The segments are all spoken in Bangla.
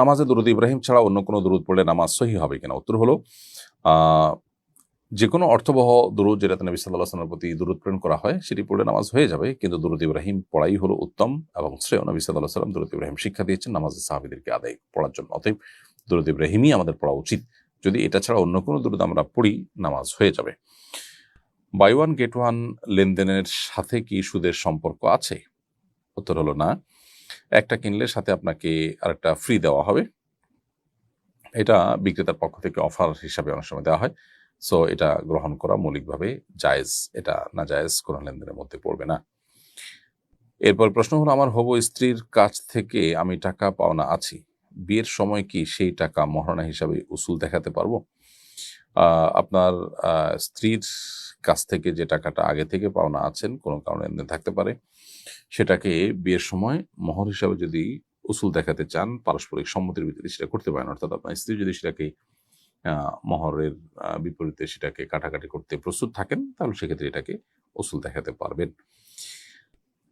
নামাজে দরুদ ইব্রাহিম ছাড়া অন্য কোনো দরুদ পড়লে নামাজ সহি হবে কিনা? উত্তর হলো যে কোনো অর্থবহ দরুদ যেটাতে নবী সাল্লাহ আসলামের প্রতি দরুদ প্রেরণ করা হয়, সেটি পড়লে নামাজ হয়ে যাবে। কিন্তু দরুদ ইব্রাহিম পড়াই হলো উত্তম এবং শ্রেয়। নবী সাল্লাহ সাল্লাম দরুদ ইব্রাহিম শিক্ষা দিয়েছেন নামাজের সাহাবিদেরকে আদায় পড়ার জন্য। অতএব দরুদ ইব্রাহিমই আমাদের পড়া উচিত। যদি এটা ছাড়া অন্য কোনো দরুদ আমরা পড়ি, নামাজ হয়ে যাবে। বাই ওয়ান গেট ওয়ান লেনদেনের সাথে কি সুদের সম্পর্ক আছে? উত্তর হলো না। একটা কিনলে সাথে আপনাকে আরেকটা ফ্রি দেওয়া হবে। এটা বিক্রেতার পক্ষ থেকে অফার হিসাবে অনেক সময় দেওয়া হয়। সো এটা গ্রহণ করা মৌলিকভাবে জায়েজ। এটা না জায়েজ কোনো লেনদেনের মধ্যে পড়বে না। এরপর প্রশ্ন হলো, আমার হবু স্ত্রীর কাছ থেকে আমি টাকা পাওনা আছি। বিয়ের সময় কি সেই টাকা মহারণা হিসাবে উসুল দেখাতে পারব? আপনার স্ত্রীর কাছ থেকে যে টাকাটা আগে থেকে পাওনা আছেন, কোনো কারণে লেনদেন থাকতে পারে, সেটাকে বিয়ের সময় মোহর হিসাবে যদি উসুল দেখাতে চান, পারস্পরিক সম্মতির ভিত্তিতে সেটা করতে পারেন। অর্থাৎ আপনার স্ত্রী যদি সেটাকে মহরের বিপরীতে সেটাকে কাটাকাটি করতে প্রস্তুত থাকেন, তাহলে সেক্ষেত্রে এটাকে উসুল দেখাতে পারবেন।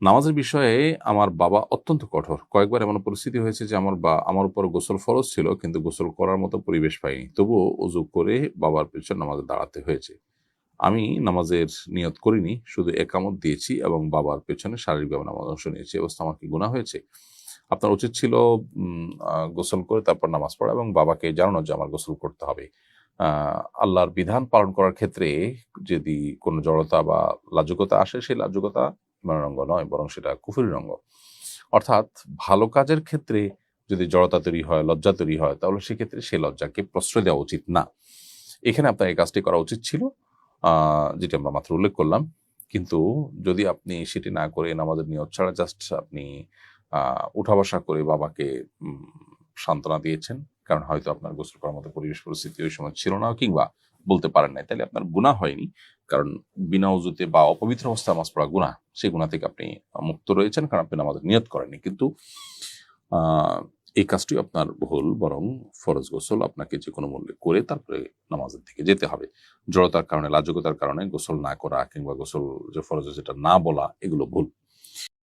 নামাজের বিষয়ে আমার বাবা অত্যন্ত কঠোর। কয়েকবার এমন পরিস্থিতি হয়েছে যে আমার বা, আমার উপর গোসল ফরজ ছিল, কিন্তু গোসল করার মতো পরিবেশ পাইনি। তবুও উজু করে বাবার পেছন নামাজে দাঁড়াতে হয়েছে। আমি নামাজের নিয়ত করিনি, শুধু একামত দিয়েছি এবং বাবার পেছনে শারীরিকভাবে নামাজ অংশ নিয়েছি। অবস্থা আমার কি গুণা হয়েছে। আপনার উচিত ছিল গোসল করে তারপর নামাজ পড়া এবং বাবাকে জানানো যে আমার গোসল করতে হবে। আল্লাহর বিধান পালন করার ক্ষেত্রে যদি কোনো জড়তা বা লাজুকতা আসে, সেই লাজুকতা ইমানের অঙ্গ নয়, বরং সেটা কুফুরির অঙ্গ অর্থাৎ ভালো কাজের ক্ষেত্রে যদি জড়তা তৈরি হয়, লজ্জা তৈরি হয়, তাহলে সেক্ষেত্রে সেই লজ্জাকে প্রশ্রয় দেওয়া উচিত না। এখানে আপনার এই কাজটি করা উচিত ছিল যেটি আমরা মাত্র উল্লেখ করলাম। কিন্তু যদি আপনি সেটি না করে নামাজের নিয়ত ছাড়া জাস্ট আপনি উঠা বসা করে বাবাকে সান্ত্বনা দিয়েছেন, কারণ হয়তো আপনার গোসল করার মতো পরিবেশ পরিস্থিতি ওই সময় ছিল না কিংবা বলতে পারেন নাই, তাহলে আপনার গুণা হয়নি। কারণ বিনা উজুতে বা অপবিত্র অবস্থায় নামাজ পড়া গুণা সেই গুণা থেকে আপনি মুক্ত রয়েছেন কারণ আপনি নামাজ নিয়ত করেননি। কিন্তু এই কাজটি আপনার ভুল, বরং ফরজ গোসল আপনাকে যে কোনো মূল্যে করে তারপরে নামাজের দিকে যেতে হবে। জড়তার কারণে, লাজকতার কারণে গোসল না করা কিংবা গোসল যে ফরজ যেটা না বলা, এগুলো ভুল।